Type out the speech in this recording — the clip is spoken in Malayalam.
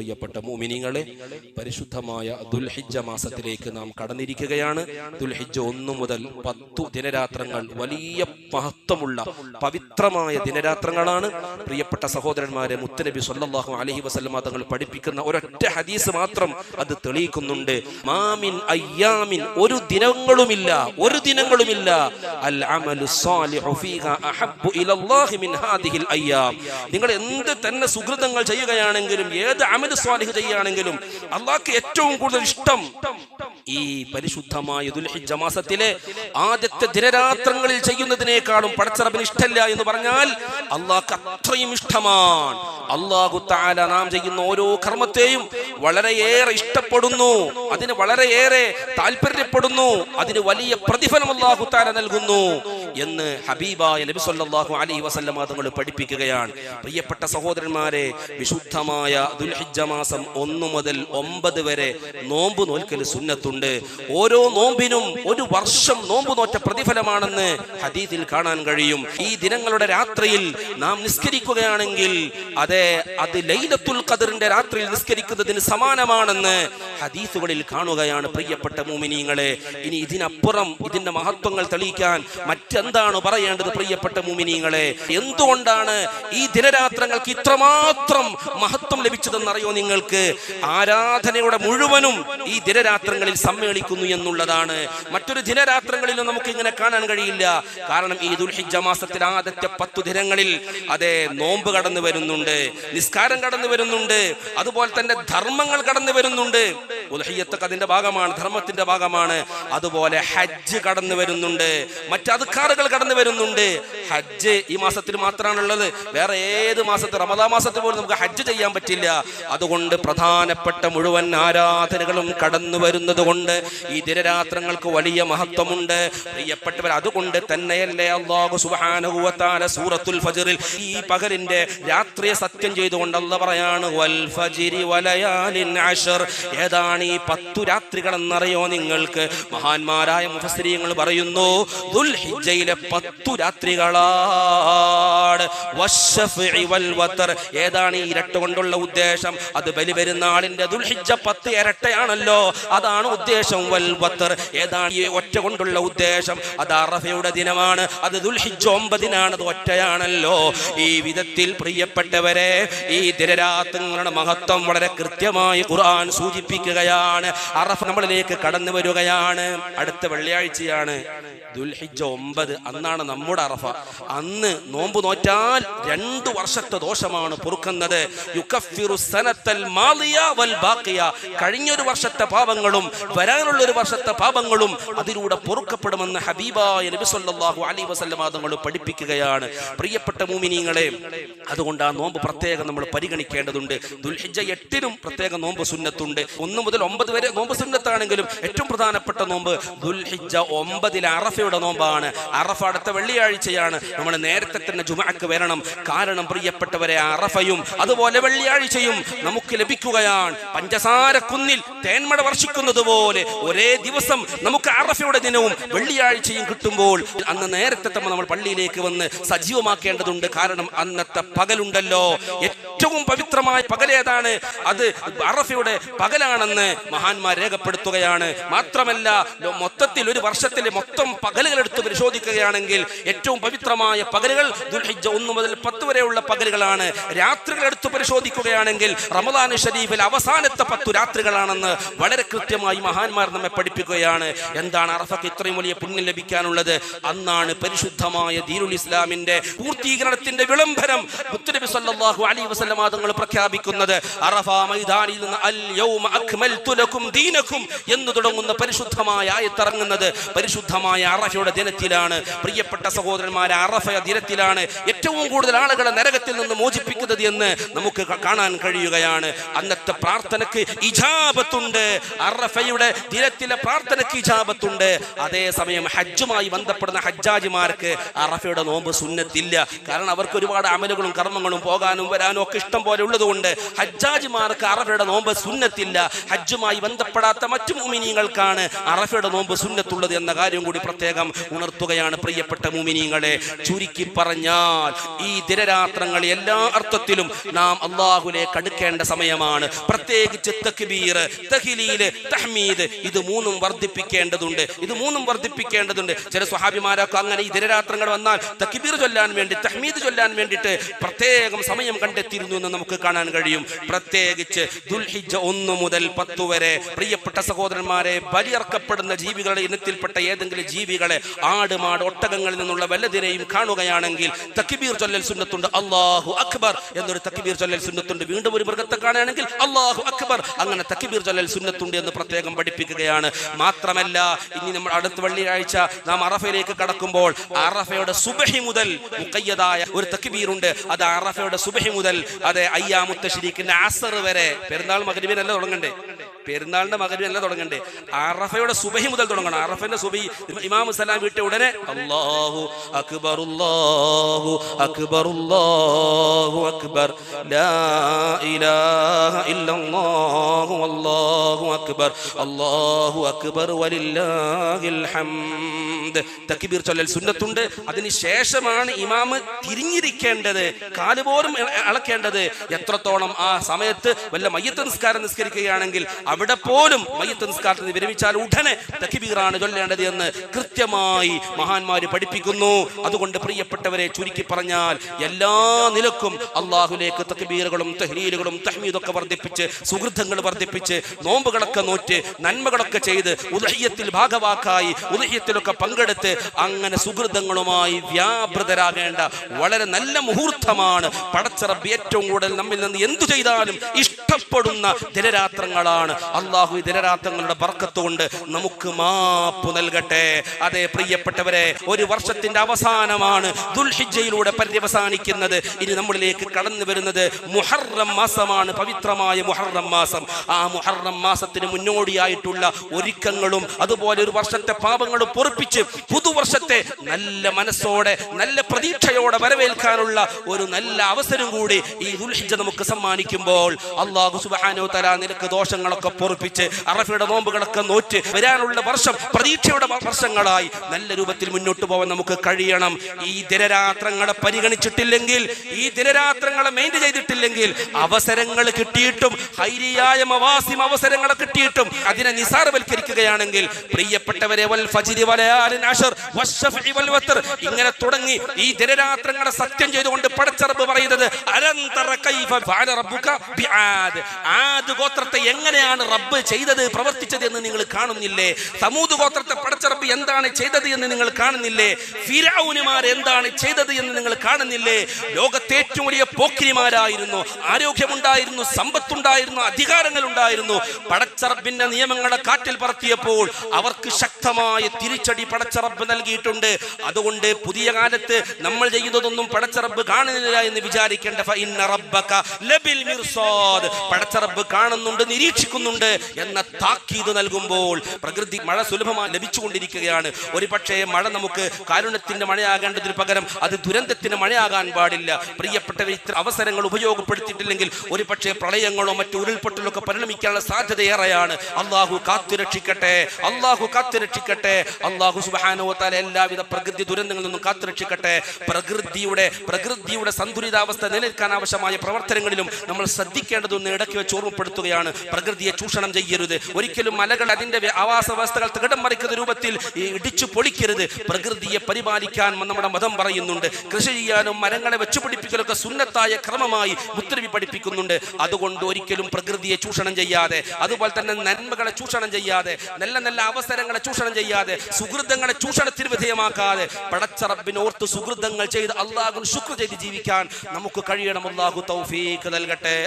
പ്രിയപ്പെട്ട മോമിനിങ്ങളെ പരിശുദ്ധമായ ദുൽഹിജ്ജ മാസത്തിലേക്ക് നാം കടന്നിരിക്കുകയാണ്. ദുൽഹിജ്ജ ഒന്നു മുതൽ പത്തു ദിനരാത്രങ്ങൾ വലിയ മഹത്വമുള്ള പവിത്രമായ ദിനരാത്രങ്ങളാണ്. പ്രിയപ്പെട്ട സഹോദരന്മാരെ മുത്തനബി സല്ലാഹു അലഹി വസല്ലമ തങ്ങൾ പഠിപ്പിക്കുന്ന ഒരൊറ്റ ഹദീസ് മാത്രം അത് തെളിയിക്കുന്നുണ്ട്. മാമിൻ അയ്യാമിൻ ഒരു ദിനങ്ങളുമില്ല ഒരു ദിനങ്ങളുമില്ല. അൽ അമലു സാലിഹു അഹബ്ബു മിൻ ഹാദിഹിൽ അയ്യാം. നിങ്ങൾ എന്ത് തന്നെ സുഹൃതങ്ങൾ ചെയ്യുകയാണെങ്കിലും ഏത് അമൽ സ്വാലിഹ് ചെയ്യുകയാണെങ്കിലും അള്ളാഹ്ക്ക് ഏറ്റവും കൂടുതൽ ഇഷ്ടം ഈ പരിശുദ്ധമായ ദുൽഹിജ്ജ മാസത്തിലെ ആദ്യത്തെ ദിനരാത്രങ്ങളിൽ ചെയ്യുന്നതിനേക്കാളും പടച്ചറബിന് ഇഷ്ടമല്ല എന്ന് പറഞ്ഞാൽ അള്ളാഹ് അത്രയും ഇഷ്ടമാണ്. അള്ളാഹു താല നാം ചെയ്യുന്ന ഓരോ കർമ്മത്തെയും വളരെയേറെ ഇഷ്ടപ്പെടുന്നു. അതിന് വളരെയേറെ താല്പര്യപ്പെടുന്നു. അതിന് വലിയ പ്രതിഫലം അള്ളാഹു താല നൽകുന്നു എന്ന് ഹബീബായ നബി സല്ലല്ലാഹു അലൈഹി വസല്ലമ തങ്ങൾ പഠിപ്പിക്കുകയാണ്. പ്രിയപ്പെട്ട സഹോദരന്മാരെ വിശുദ്ധമായ ദുൽഹിജ്ജ മാസം ഒന്നു മുതൽ ഒമ്പത് വരെ നോമ്പ് നോൽക്കൽ സുന്നത്തുണ്ട്. ഓരോ നോമ്പിനും ഒരു വർഷം നോമ്പ് നോറ്റ പ്രതിഫലമാണെന്ന് ഹദീസിൽ കാണാൻ കഴിയും. ഈ ദിനങ്ങളുടെ രാത്രിയിൽ നാം നിസ്കരിക്കുകയാണെങ്കിൽ അതെ അത് ലൈലത്തുൽ ഖദറിന്റെ രാത്രിയിൽ നിസ്കരിക്കുന്നതിന് സമാനമാണെന്ന് ഹദീസുകളിൽ കാണുകയാണ് പ്രിയപ്പെട്ട മൂമിനീങ്ങളെ ഇനി ഇതിനപ്പുറം ഇതിന്റെ മഹത്വങ്ങൾ തെളിയിക്കാൻ മറ്റെന്താണ് പറയേണ്ടത് പ്രിയപ്പെട്ട മൂമിനീങ്ങളെ എന്തുകൊണ്ടാണ് ഈ ദിനരാത്രങ്ങൾക്ക് ഇത്രമാത്രം മഹത്വം ലഭിച്ചതെന്നറിയോ നിങ്ങൾക്ക്? ആരാധനയുടെ മുഴുവനും ഈ ദിനരാത്രങ്ങളിൽ സമ്മേളിക്കുന്നു എന്നുള്ളതാണ്. മറ്റൊരു ദിനരാത്രങ്ങളിലും നമുക്ക് ഇങ്ങനെ കാണാൻ കഴിയില്ല. കാരണം ഈ ദുൽഹിജ മാസത്തിൽ ആദ്യത്തെ പത്തു ദിനങ്ങളിൽ അതെ നോമ്പ് കടന്നു വരുന്നുണ്ട് നിസ്കാരം കടന്നു വരുന്നുണ്ട് അതുപോലെ തന്നെ ധർമ്മങ്ങൾ കടന്നു വരുന്നുണ്ട്. ഉദഹയ്യത്തൊക്കെ അതിന്റെ ഭാഗമാണ് ധർമ്മത്തിന്റെ ഭാഗമാണ്. അതുപോലെ ഹജ്ജ് കടന്നു വരുന്നുണ്ട് മറ്റു അതുക്കാറുകൾ കടന്നു വരുന്നുണ്ട്. ഹജ്ജ് ഈ മാസത്തിൽ മാത്രമാണുള്ളത്. വേറെ ഏത് മാസത്തിൽ റമദാ മാസത്തിൽ പോലും നമുക്ക് ഹജ്ജ് ചെയ്യാൻ പറ്റില്ല. അതുകൊണ്ട് പ്രധാനപ്പെട്ട മുഴുവൻ ആരാധനകളും കടന്നു വരുന്നത് കൊണ്ട് ഈ ദിനരാത്രങ്ങൾക്ക് വലിയ മഹത്വമുണ്ട്. പ്രിയപ്പെട്ടവർ അതുകൊണ്ട് തന്നെയല്ലേ അള്ളാഹു വ സൂറത്തുൽ ഫജ്റിൽ ഈ പകലിന്റെ രാത്രിയെ സത്യം ചെയ്തുകൊണ്ട് അല്ല പറയാണ് വൽ വലയാലിൻ ഏതാണ് ഈ പത്തു രാത്രികൾ എന്നറിയോ നിങ്ങൾക്ക്? മഹാന്മാരായ മുഖസ്ത്രീയങ്ങൾ പറയുന്നു ദുൽഹിജ്ജയിലെ പത്തു രാത്രികളാണ് ഏതാണ് ഈ ഇരട്ട കൊണ്ടുള്ള ഉദ്ദേശം? അത് ബലി പെരുന്നാളിന്റെ ദുൽഹിജ്ജ പത്ത് ഇരട്ടയാണല്ലോ. അതാണ് ഉദ്ദേശം വൽ വത്തർ ഏതാണ് ഈ ഒറ്റ കൊണ്ടുള്ള ഉദ്ദേശം? അത് അറഫയുടെ ദിനമാണ്. അത് ദുൽഹിജ ഒമ്പതിനാണ്. അത് ഒറ്റയാണല്ലോ. ഈ വിധത്തിൽ പ്രിയപ്പെട്ടവരെ ഈ ദിനരാത്രങ്ങളുടെ മഹത്വം വളരെ കൃത്യമായി ഖുർആൻ സൂചിപ്പിക്കുകയാണ്. അറഫ നമ്മളിലേക്ക് കടന്നു വരികയാണ്. അടുത്ത വെള്ളിയാഴ്ചയാണ് ദുൽഹിജ ഒമ്പത്. അന്നാണ് നമ്മുടെ അറഫ. അന്ന് നോമ്പ് നോറ്റാൽ രണ്ട് വർഷത്തെ ദോഷമാണ് പൊറുക്കുന്നത്. കഴിഞ്ഞൊരു വർഷത്തെ പാപങ്ങളും വരാനുള്ള ഒരു വർഷത്തെ പാപങ്ങളും അതിലൂടെ പൊറുക്കപ്പെടുമെന്ന് ഹബീബായ നബി സല്ലല്ലാഹു അലൈഹി വസല്ലമ തങ്ങൾ പഠിപ്പിക്കുകയാണ്. പ്രിയപ്പെട്ട മൂമിനീങ്ങളെ അതുകൊണ്ട് ആ നോമ്പ് പ്രത്യേകം നമ്മൾ പരിഗണിക്കേണ്ടതുണ്ട്. ദുൽഹിജ എട്ടിനും പ്രത്യേക നോമ്പ് സുന്നത്തുണ്ട്. ഒന്ന് മുതൽ ഒമ്പത് വരെ നോമ്പ് സുന്നത്താണെങ്കിലും ഏറ്റവും പ്രധാനപ്പെട്ട നോമ്പ് ദുൽഹിജ ഒമ്പതിലെ അറഫയുടെ നോമ്പാണ്. അറഫ അടുത്ത വെള്ളിയാഴ്ചയാണ്. നമ്മൾ നേരത്തെ തന്നെ ജുമാക്ക് വരണം. കാരണം പ്രിയപ്പെട്ടവരെ അറഫയും അതുപോലെ വെള്ളിയാഴ്ചയും നമുക്ക് ലഭിക്കുകയാണ്. പഞ്ചസാര കുന്നിൽ തേന്മട വർഷിക്കുന്നത് പോലെ ഒരേ ദിവസം നമുക്ക് അറഫയുടെ ദിനവും വെള്ളിയാഴ്ചയും കിട്ടുമ്പോൾ അന്ന് നേരത്തെ തന്നെ നമ്മൾ പള്ളിയിലേക്ക് വന്ന് സജീവമാക്കേണ്ടതുണ്ട്. കാരണം അന്നത്തെ പകലുണ്ടല്ലോ. ഏറ്റവും പവിത്രമായ പകലേതാണ് അത് അറഫയുടെ പകലാണെന്ന് മഹാന്മാർ രേഖപ്പെടുത്തുകയാണ്. മാത്രമല്ല മൊത്തത്തിൽ ഒരു വർഷത്തിലെ മൊത്തം പകലുകൾ എടുത്ത് പരിശോധിക്കുകയാണെങ്കിൽ ഏറ്റവും പവിത്രമായ പകലുകൾ ദുൽഹിജ്ജ ഒന്ന് മുതൽ പത്ത് വരെയുള്ള പകലുകളാണ്. രാത്രികൾ എടുത്തു പരിശോധിക്കുകയാണെങ്കിൽ റമദാൻ ഷരീഫിൽ അവസാനത്തെ പത്തു രാത്രികളാണെന്ന് വളരെ കൃത്യമായി മഹാന്മാർ നമ്മെ പഠിപ്പിക്കുകയാണ്. എന്താണ് അറഫക്ക് ഇത്രയും വലിയ പുണ്യം ലഭിക്കാനുള്ളത്? അന്നാണ് പരിശുദ്ധമായ ദീനുൽ ഇസ്ലാമിന്റെ പൂർത്തീകരണത്തിന്റെ വിളംബരം മുത്തുനബി സല്ലല്ലാഹു അലൈഹി വസല്ലമ തങ്ങൾ പ്രഖ്യാപിക്കുന്നത്. അറഫ മൈതാനിൽ നിന്ന് അൽ യൗമ അക്മൽതു ലക്കും ദീനക്കും എന്ന് തുടങ്ങുന്ന പരിശുദ്ധമായ ആയത്തിറങ്ങുന്നത് പരിശുദ്ധമായ അറഫയുടെ ദിനത്തിലാണ്. പ്രിയപ്പെട്ട സഹോദരന്മാരെ അറഫ ദിനത്തിലാണ് ഏറ്റവും കൂടുതൽ ആളുകളെ നരകത്തിൽ നിന്ന് മോചിപ്പിക്കുന്നത് എന്ന് നമുക്ക് കാണാൻ കഴിയുകയാണ്. അന്നത്തെ പ്രാർത്ഥനക്ക് ഇജാബത്തുണ്ട്. അറഫയുടെ ദിനത്തിലെ പ്രാർത്ഥനക്ക് ഇജാബത്തുണ്ട്. അതേസമയം ഹജ്ജുമായി ബന്ധപ്പെടുന്ന ഹജ്ജാജിമാർക്ക് അറഫയുടെ നോമ്പ് സുന്നത്തില്ല. കാരണം അവർക്ക് ഒരുപാട് അമലുകളും കർമ്മങ്ങളും പോകാനും വരാനും ഒക്കെ ഇഷ്ടം പോലെ ഉള്ളതുകൊണ്ട് ഹജ്ജാജിമാർക്ക് അറഫയുടെ നോമ്പ് സുന്നത്തില്ല. ഹജ്ജുമായി ബന്ധപ്പെടാത്ത മറ്റു മുമിനീങ്ങൾക്കാണ് അറഫയുടെ നോമ്പ് സുന്നത്തുള്ളത് എന്ന കാര്യം കൂടി പ്രത്യേകം ഉണർത്തുകയാണ് പ്രിയപ്പെട്ട മുമിനീങ്ങളെ. ചുരുക്കി പറഞ്ഞാൽ ഈ ദിനരാത്രങ്ങൾ എല്ലാ അർത്ഥത്തിലും നാം അള്ളാഹുലേക്ക് കടുക്കേണ്ട സമയമാണ്. പ്രത്യേകിച്ച് തക്ബീർ തഹ്ലീൽ തഹ്മീദ് ഇത് മൂന്നും വർദ്ധിപ്പിക്കേണ്ടതുണ്ട്. ഇത് മൂന്നും വർദ്ധിപ്പിക്കേണ്ടതുണ്ട്. ചില സ്വഹാബിമാരൊക്കെ അങ്ങനെ ഈ ദിനരാത്രങ്ങൾ വന്നാൽ തക്ബീർ ചൊല്ലാൻ വേണ്ടി തഹ്മീദ് ചൊല്ലാൻ വേണ്ടിയിട്ട് പ്രത്യേകം സമയം കണ്ടെത്തിയിരുന്നു എന്ന് നമുക്ക് കാണാൻ കഴിയും. പ്രത്യേകിച്ച് ദുൽഹിജ ഒന്ന് മുതൽ പത്ത് വരെ പ്രിയപ്പെട്ട സഹോദരന്മാരെ ബലിയർക്കപ്പെടുന്ന ജീവികളുടെ ഇനത്തിൽപ്പെട്ട ഏതെങ്കിലും ജീവികളെ ആട് മാട് ഒട്ടകങ്ങളിൽ നിന്നുള്ള വല്ലതിനെയും കാണുകയാണെങ്കിൽ തക്ബീർ ചൊല്ലൽ സുന്നത്തുണ്ട്. അള്ളാഹു അക്ബർ എന്നൊരു തക്ബീർ ചൊല്ലൽ സുന്നത്തുണ്ട്. വീണ്ടും ഒരു മൃഗത്തെ കാണുകയാണെങ്കിൽ അള്ളാഹു അക്ബർ. അങ്ങനെ തക്ബീർ ചൊല്ലൽ സുന്നത്തുണ്ട് എന്ന് പ്രത്യേകം പഠിപ്പിക്കുകയാണ്. മാത്രമല്ല ഇനി നമ്മൾ അടുത്ത വെള്ളിയാഴ്ച നാം അറഫയിലേക്ക് കടക്കുമ്പോൾ അറഫയുടെ സുബഹി മുതൽ മുക്കയ്യതായ ഒരു തക്ബീറുണ്ട്. അത് അറഫയുടെ സുബഹി മുതൽ അതെ അയ്യാമുത്ത ശരീക്കിന്റെ അസർ വരെ. പെരുന്നാൾ മകരിവിനല്ല തുടങ്ങണ്ടേ? പെരുന്നാളിന്റെ മകരിവല്ല തുടങ്ങണ്ടേ. അറഫയുടെ സുബഹി മുതൽ തുടങ്ങണം. അറഫന്റെ സുബഹി ഇമാം സലാം വിട്ട ഉടനെ അല്ലാഹു അക്ബർ അല്ലാഹു അക്ബർ അല്ലാഹു അക്ബർ. ലാ ഇലാഹ ഇല്ലല്ലാഹു അല്ലാഹു അക്ബർ. അല്ലാഹു അക്ബർ വലില്ലാഹിൽ ഹംദ്. തക്ബീർ ചൊല്ലൽ സുന്നത്തുണ്ട്. അതിന് ശേഷമാണ് ഇമാമ് തിരിഞ്ഞിരിക്കേണ്ടത്. കാലുപോലും അളക്കേണ്ടത് എത്രത്തോളം ആ സമയത്ത് വല്ല മയ്യത്ത് നിസ്കാരം നിസ്കരിക്കുകയാണെങ്കിൽ അവിടെ പോലും മയ്യത്ത് നിസ്കാരത്തിന് വിരമിച്ചാൽ ഉടനെ തക്ബീറാണ് ചൊല്ലേണ്ടത് എന്ന് കൃത്യമായി മഹാന്മാര് പഠിപ്പിക്കുന്നു. അതുകൊണ്ട് പ്രിയപ്പെട്ടവരെ ചുരുക്കി പറഞ്ഞാൽ എല്ലാ നിലക്കും അള്ളാഹുലേക്ക് തക്ബീറുകളും തഹ്ലീലുകളും തഹ്മീദൊക്കെ വർദ്ധിപ്പിച്ച് സുഹൃത്തങ്ങൾ വർദ്ധിപ്പിച്ച് നോമ്പുകളൊക്കെ നോറ്റ് നന്മകളൊക്കെ ചെയ്ത് ഉദഹ്യത്തിൽ ഭാഗവാക്കായി ഉദഹ്യത്തിലൊക്കെ പങ്കെടുത്ത് അങ്ങനെ സുഹൃതങ്ങളുമായി വ്യാപൃതരാകേണ്ട വളരെ നല്ല മുഹൂർത്തമാണ്. പടച്ചറബ് ഏറ്റവും കൂടുതൽ നമ്മിൽ നിന്ന് എന്തു ചെയ്താലും ഇഷ്ടപ്പെടുന്ന ദിനരാത്രങ്ങളാണ്. അള്ളാഹു ദിനരാത്രങ്ങളുടെ ബർക്കത്തുകൊണ്ട് നമുക്ക് മാപ്പ് നൽകട്ടെ. അതെ പ്രിയപ്പെട്ടവരെ ഒരു വർഷത്തിന്റെ അവസാനമാണ് ദുൽഹിജയിലൂടെ പര്യവസാനിക്കുന്നത്. ഇനി നമ്മളിലേക്ക് കടന്നു വരുന്നത് മുഹറം മാസമാണ് പവിത്രമായ മുഹറം മാസം. ആ മുഹറം മാസത്തിന് മുന്നോടിയായിട്ടുള്ള ഒരുക്കങ്ങളും അതുപോലെ ഒരു വർഷത്തെ പാപങ്ങൾ പൊറപ്പിച്ച് പുതുവർഷത്തെ നല്ല മനസ്സോടെ നല്ല പ്രതീക്ഷയോടെ വരവേൽക്കാനുള്ള ഒരു നല്ല അവസരം കൂടി ഈ ദുൽഹിജ നമുക്ക് സമ്മാനിക്കുമ്പോൾ അള്ളാഹു സുബാനോ തല നിനക്ക് ദോഷങ്ങളൊക്കെ പൊറുപ്പിച്ച് അറഫയുടെ നോമ്പുകളൊക്കെ നോറ്റ് വരാനുള്ള വർഷം പ്രതീക്ഷയുടെ വർഷങ്ങളായി നല്ല രൂപത്തിൽ മുന്നോട്ട് പോകാൻ നമുക്ക് കഴിയണം ഈ ദിനരാത്രങ്ങളെ പരിഗണിച്ചിട്ടില്ലെങ്കിൽ ഈ ദിനരാത്രങ്ങളെ മെയിൻ ചെയ്തിട്ടില്ലെങ്കിൽ അവസരങ്ങൾ കിട്ടിയിട്ടും ഹൈരിയായ മവാസിം അവസരങ്ങളെ കിട്ടിയിട്ടും അതിനെ നിസാരവൽക്കരിക്കുകയാണെങ്കിൽ പ്രിയപ്പെട്ടവരെ വൽ ഫജിരി വലയാലിൻ അശർ വശഫി വൽ വത്ർ ഇങ്ങനെ തുടങ്ങി ഈ ദിനരാത്രങ്ങളെ സത്യം ചെയ്തുകൊണ്ട് പടച്ചറബ് പറയുന്നത് അലന്തറ കൈഫ ഫഅല റബ്ബുക ബിആദ് ആദ് ഗോത്രത്തെ എങ്ങനെയാണ് റബ്ബ് ചെയ്തത് പ്രവർത്തിച്ചത് എന്ന് നിങ്ങൾ കാണുന്നില്ലേ? സമൂത് ഗോത്രത്തെ പടച്ച റബ്ബ് എന്താണ് ചെയ്തത് എന്ന് നിങ്ങൾ കാണുന്നില്ലേ? ഫിരൗനുമാർ എന്താണ് ചെയ്തത് എന്ന് നിങ്ങൾ കാണുന്നില്ലേ? ലോകത്തെ ഏറ്റവും വലിയ പോക്കിരിമാരായിരുന്നു. ആരോഗ്യമുണ്ടായിരുന്നു സമ്പത്തുണ്ടായിരുന്നു അധികാരങ്ങൾ ഉണ്ടായിരുന്നു പടച്ചറബിന്റെ നിയമങ്ങളെ കാറ്റിൽ പറത്തിയപ്പോൾ അവർക്ക് ശക്തമായ തിരിച്ചടി പടച്ചറബ് നൽകിയിട്ടുണ്ട്. അതുകൊണ്ട് പുതിയ കാലത്ത് നമ്മൾ ചെയ്യുന്നതൊന്നും പടച്ചറബ് കാണുന്നില്ല എന്ന് വിചാരിക്കേണ്ട. പടച്ചറബ് കാണുന്നുണ്ട് നിരീക്ഷിക്കുന്നുണ്ട്. എന്ന താക്കീത് നൽകുമ്പോൾ പ്രകൃതി മഴ സുലഭമായി ലഭിച്ചുകൊണ്ടിരിക്കുകയാണ്. ഒരു പക്ഷേ മഴ നമുക്ക് കാരുണ്യത്തിന്റെ മഴയാകേണ്ടതിന് പകരം അത് ദുരന്തത്തിന് മഴയാകാൻ പാടില്ല. പ്രിയപ്പെട്ടവർ ഇത്ര അവസരങ്ങൾ ഉപയോഗപ്പെടുത്തിയിട്ടില്ലെങ്കിൽ ഒരു പക്ഷേ പ്രളയങ്ങളോ മറ്റു ഉരുൾപൊട്ടലോ ഒക്കെ പരിണമിക്കാനുള്ള സാധ്യത ഏറെയാണ്. അള്ളാഹു കാത്തുരക്ഷിക്കട്ടെ അള്ളാഹു കാത്തുരക്ഷിക്കട്ടെ അള്ളാഹു സുബാനോത്താല എല്ലാവിധ പ്രകൃതി ദുരന്തങ്ങളിൽ നിന്നും കാത്തുരക്ഷിക്കട്ടെ പ്രകൃതിയുടെ പ്രകൃതിയുടെ സന്തുലിതാവസ്ഥ നിലനിൽക്കാൻ ആവശ്യമായ പ്രവർത്തനങ്ങളിലും നമ്മൾ ശ്രദ്ധിക്കേണ്ടതൊന്ന് ഇടയ്ക്ക് വെച്ച് ഓർമ്മപ്പെടുത്തുകയാണ്. പ്രകൃതിയെ ചൂഷണം ചെയ്യരുത്. ഒരിക്കലും മലകൾ അതിന്റെ ആവാസ വ്യവസ്ഥകൾ തകിടം മറിക്കുന്ന രൂപത്തിൽ ഇടിച്ചു പൊളിക്കരുത്. പ്രകൃതിയെ പരിപാലിക്കാൻ നമ്മുടെ മതം പറയുന്നുണ്ട്. കൃഷി ചെയ്യാനും മരങ്ങളെ വെച്ചുപിടിപ്പിക്കലൊക്കെ സുന്നത്തായ ക്രമമായി മുത്തരവി പഠിപ്പിക്കുന്നുണ്ട്. അതുകൊണ്ട് ഒരിക്കലും പ്രകൃതിയെ ചൂഷണം ചെയ്യാതെ അതുപോലെ തന്നെ നന്മകളെ ചൂഷണം ചെയ്യാതെ നല്ല നല്ല അവസരങ്ങളെ ചൂഷണം ചെയ്യാതെ സുഹൃതങ്ങളെ ചൂഷണത്തിന് വിധേയമാക്കാതെ പടച്ചറബിനോർത്ത് സുഹൃതങ്ങൾ ചെയ്ത് അള്ളാഹു ശുക്ർ ചെയ്ത് ജീവിക്കാൻ നമുക്ക് കഴിയണം. അള്ളാഹു തൗഫീഖ് നൽകട്ടെ.